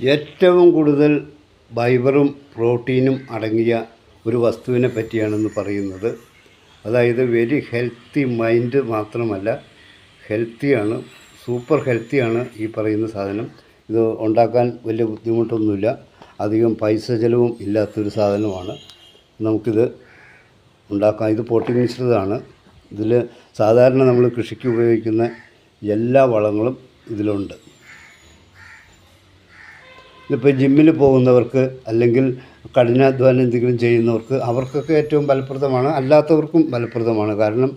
ഏറ്റവും കൂടുതൽ ഫൈബറും പ്രോട്ടീനും അടങ്ങിയ ഒരു വസ്തുവിനെ പറ്റിയാണെന്ന് പറയുന്നത്. അതായത് വെരി ഹെൽത്തി മൈൻഡ് മാത്രമല്ല ഹെൽത്തിയാണ് സൂപ്പർ ഹെൽത്തിയാണ് ഈ പറയുന്ന സാധനം. ഇത് ഉണ്ടാക്കാൻ വലിയ ബുദ്ധിമുട്ടൊന്നുമില്ല. അധികം പൈസ ചിലവും ഇല്ലാത്തൊരു സാധനമാണ്. നമുക്കിത് ഉണ്ടാക്കാം. ഇത് പൊട്ടി മിശ്രിതമാണ് ഇതിൽ സാധാരണ നമ്മൾ കൃഷിക്ക് ഉപയോഗിക്കുന്ന എല്ലാ വളങ്ങളും ഇതിലുണ്ട്. ഇതിപ്പോൾ ജിമ്മിൽ പോകുന്നവർക്ക് അല്ലെങ്കിൽ കഠിനാധ്വാനം എന്തെങ്കിലും ചെയ്യുന്നവർക്ക് അവർക്കൊക്കെ ഏറ്റവും ഫലപ്രദമാണ്. അല്ലാത്തവർക്കും ഫലപ്രദമാണ്. കാരണം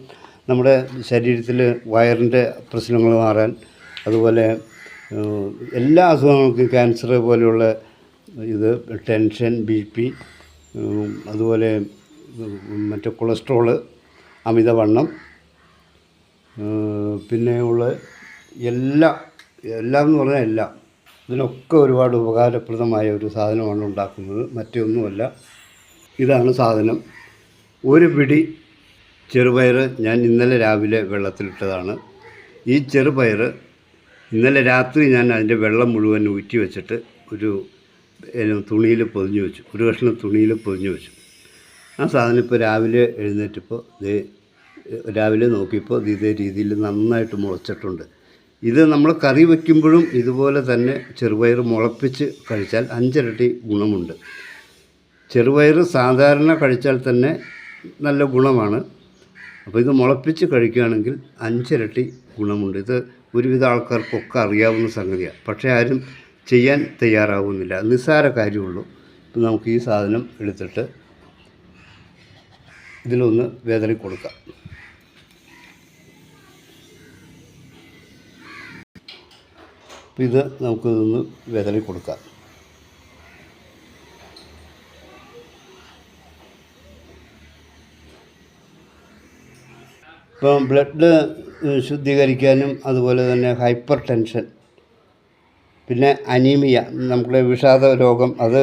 നമ്മുടെ ശരീരത്തിൽ വയറിന്റെ പ്രശ്നങ്ങൾ മാറാൻ അതുപോലെ എല്ലാ അസുഖങ്ങൾക്കും ക്യാൻസർ പോലെയുള്ള ഇത് ടെൻഷൻ ബി പി അതുപോലെ മറ്റേ കൊളസ്ട്രോൾ അമിതവണ്ണം പിന്നെ ഉള്ള എല്ലാ എല്ലാം എന്ന് പറഞ്ഞാൽ എല്ലാം. ഇതിനൊക്കെ ഒരുപാട് ഉപകാരപ്രദമായ ഒരു സാധനമാണ് ഉണ്ടാക്കുന്നത്. മറ്റൊന്നുമല്ല ഇതാണ് സാധനം. ഒരു പിടി ചെറുപയർ ഞാൻ ഇന്നലെ രാവിലെ വെള്ളത്തിലിട്ടതാണ്. ഈ ചെറുപയർ ഇന്നലെ രാത്രി ഞാൻ അതിന്റെ വെള്ളം മുഴുവൻ ഊറ്റി വെച്ചിട്ട് ഒരു തുണിയിൽ പൊതിഞ്ഞു വെച്ചു. ഒരു കഷ്ണം തുണിയിൽ പൊതിഞ്ഞു വെച്ചു. ആ സാധനം ഇപ്പോൾ രാവിലെ എഴുന്നേറ്റപ്പോൾ രാവിലെ നോക്കിയപ്പോൾ ഇതേ രീതിയിൽ നന്നായിട്ട് മുളച്ചിട്ടുണ്ട്. ഇത് നമ്മൾ കറി വയ്ക്കുമ്പോഴും ഇതുപോലെ തന്നെ ചെറുപയർ മുളപ്പിച്ച് കഴിച്ചാൽ അഞ്ചിരട്ടി ഗുണമുണ്ട്. ചെറുപയർ സാധാരണ കഴിച്ചാൽ തന്നെ നല്ല ഗുണമാണ്. അപ്പോൾ ഇത് മുളപ്പിച്ച് കഴിക്കുകയാണെങ്കിൽ അഞ്ചിരട്ടി ഗുണമുണ്ട്. ഇത് ഒരുവിധ ആൾക്കാർക്കൊക്കെ അറിയാവുന്ന സംഗതിയാണ്. പക്ഷേ ആരും ചെയ്യാൻ തയ്യാറാവുന്നില്ല. നിസ്സാര കാര്യമുള്ളൂ. ഇപ്പം നമുക്ക് ഈ സാധനം എടുത്തിട്ട് ഇതിലൊന്ന് വേദന കൊടുക്കാം. അപ്പോൾ ഇത് നമുക്കിതൊന്ന് വേദന കൊടുക്കാം. ഇപ്പം ബ്ലഡ് ശുദ്ധീകരിക്കാനും അതുപോലെ തന്നെ ഹൈപ്പർ ടെൻഷൻ പിന്നെ അനീമിയ നമ്മുടെ വിഷാദ രോഗം അത്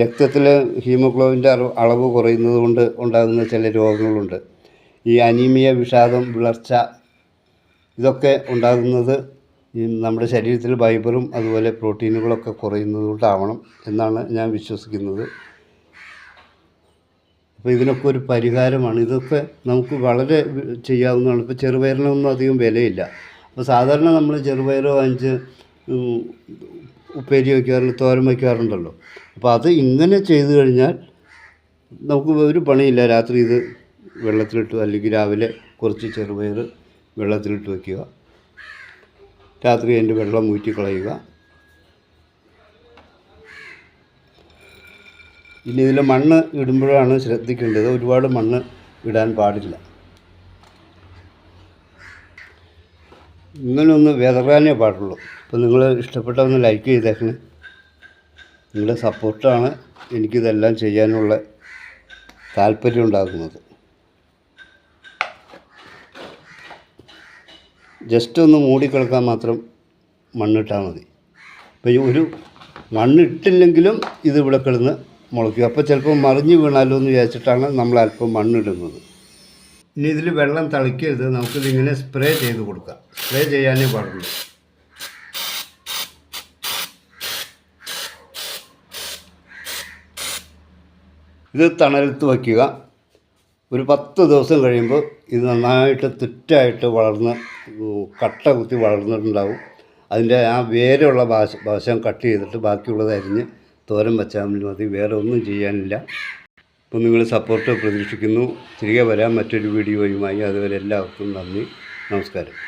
രക്തത്തിൽ ഹീമോഗ്ലോബിന്റെ അളവ് കുറയുന്നത് കൊണ്ട് ഉണ്ടാകുന്ന ചില രോഗങ്ങളുണ്ട്. ഈ അനീമിയ വിഷാദം വിളർച്ച ഇതൊക്കെ ഉണ്ടാകുന്നത് നമ്മുടെ ശരീരത്തിൽ ഫൈബറും അതുപോലെ പ്രോട്ടീനുകളൊക്കെ കുറയുന്നത് കൊണ്ടാവണം എന്നാണ് ഞാൻ വിശ്വസിക്കുന്നത്. അപ്പോൾ ഇതിനൊക്കെ ഒരു പരിഹാരമാണ്. ഇതൊക്കെ നമുക്ക് വളരെ ചെയ്യാവുന്നതാണ്. ഇപ്പോൾ ചെറുപയറിനൊന്നും അധികം വിലയില്ല. അപ്പോൾ സാധാരണ നമ്മൾ ചെറുപയർ വാങ്ങിച്ച് ഉപ്പേരി വയ്ക്കാറുണ്ട് തോരൻ വയ്ക്കാറുണ്ടല്ലോ. അപ്പോൾ അത് ഇങ്ങനെ ചെയ്തു കഴിഞ്ഞാൽ നമുക്ക് ഒരു പണിയില്ല. രാത്രി ഇത് വെള്ളത്തിലിട്ട് അല്ലെങ്കിൽ രാവിലെ കുറച്ച് ചെറുപയർ വെള്ളത്തിലിട്ട് വയ്ക്കുക. രാത്രി അതിന്റെ വെള്ളം ഊറ്റി കളയുക. ഇനി ഇതിൽ മണ്ണ് ഇടുമ്പോഴാണ് ശ്രദ്ധിക്കേണ്ടത്. ഒരുപാട് മണ്ണ് ഇടാൻ പാടില്ല. ഇങ്ങനെ ഒന്ന് വിതറാനേ പാടുള്ളൂ അപ്പോൾ നിങ്ങൾ ഇഷ്ടപ്പെട്ട ഒന്ന് ലൈക്ക് ചെയ്തേക്കണേ. നിങ്ങളുടെ സപ്പോർട്ടാണ് എനിക്കിതെല്ലാം ചെയ്യാനുള്ള താല്പര്യം ഉണ്ടാക്കുന്നത് ജസ്റ്റ് ഒന്ന് മൂടിക്കിടക്കാൻ മാത്രം മണ്ണിട്ടാൽ മതി. ഇപ്പം ഒരു മണ്ണിട്ടില്ലെങ്കിലും ഇത് ഇവിടെ കിടന്ന് മുളയ്ക്കും. അപ്പോൾ ചിലപ്പോൾ മറിഞ്ഞ് വീണാലോ എന്ന് വിചാരിച്ചിട്ടാണ് നമ്മൾ അല്പം മണ്ണിടുന്നത്. ഇനി ഇതിൽ വെള്ളം തളിക്കരുത്. നമുക്കിതിങ്ങനെ സ്പ്രേ ചെയ്ത് കൊടുക്കാം. സ്പ്രേ ചെയ്യാനേ പാടുള്ളൂ. ഇത് തണലത്ത് വയ്ക്കുക. ഒരു പത്ത് ദിവസം കഴിയുമ്പോൾ ഇത് നന്നായിട്ട് തിറ്റായിട്ട് വളർന്ന് കട്ട കുത്തി വളർന്നിട്ടുണ്ടാവും. അതിന്റെ ആ വേരുള്ള ഭാഷ ഭാഷം കട്ട് ചെയ്തിട്ട് ബാക്കിയുള്ളത് അരിഞ്ഞ് തോരൻ വെച്ചാൽ മതി. വേറെ ഒന്നും ചെയ്യാനില്ല. അപ്പോൾ നിങ്ങൾ സപ്പോർട്ട് പ്രതീക്ഷിക്കുന്നു. തിരികെ വരാം മറ്റൊരു വീഡിയോയുമായി. അതുവരെ എല്ലാവർക്കും നന്ദി. നമസ്കാരം.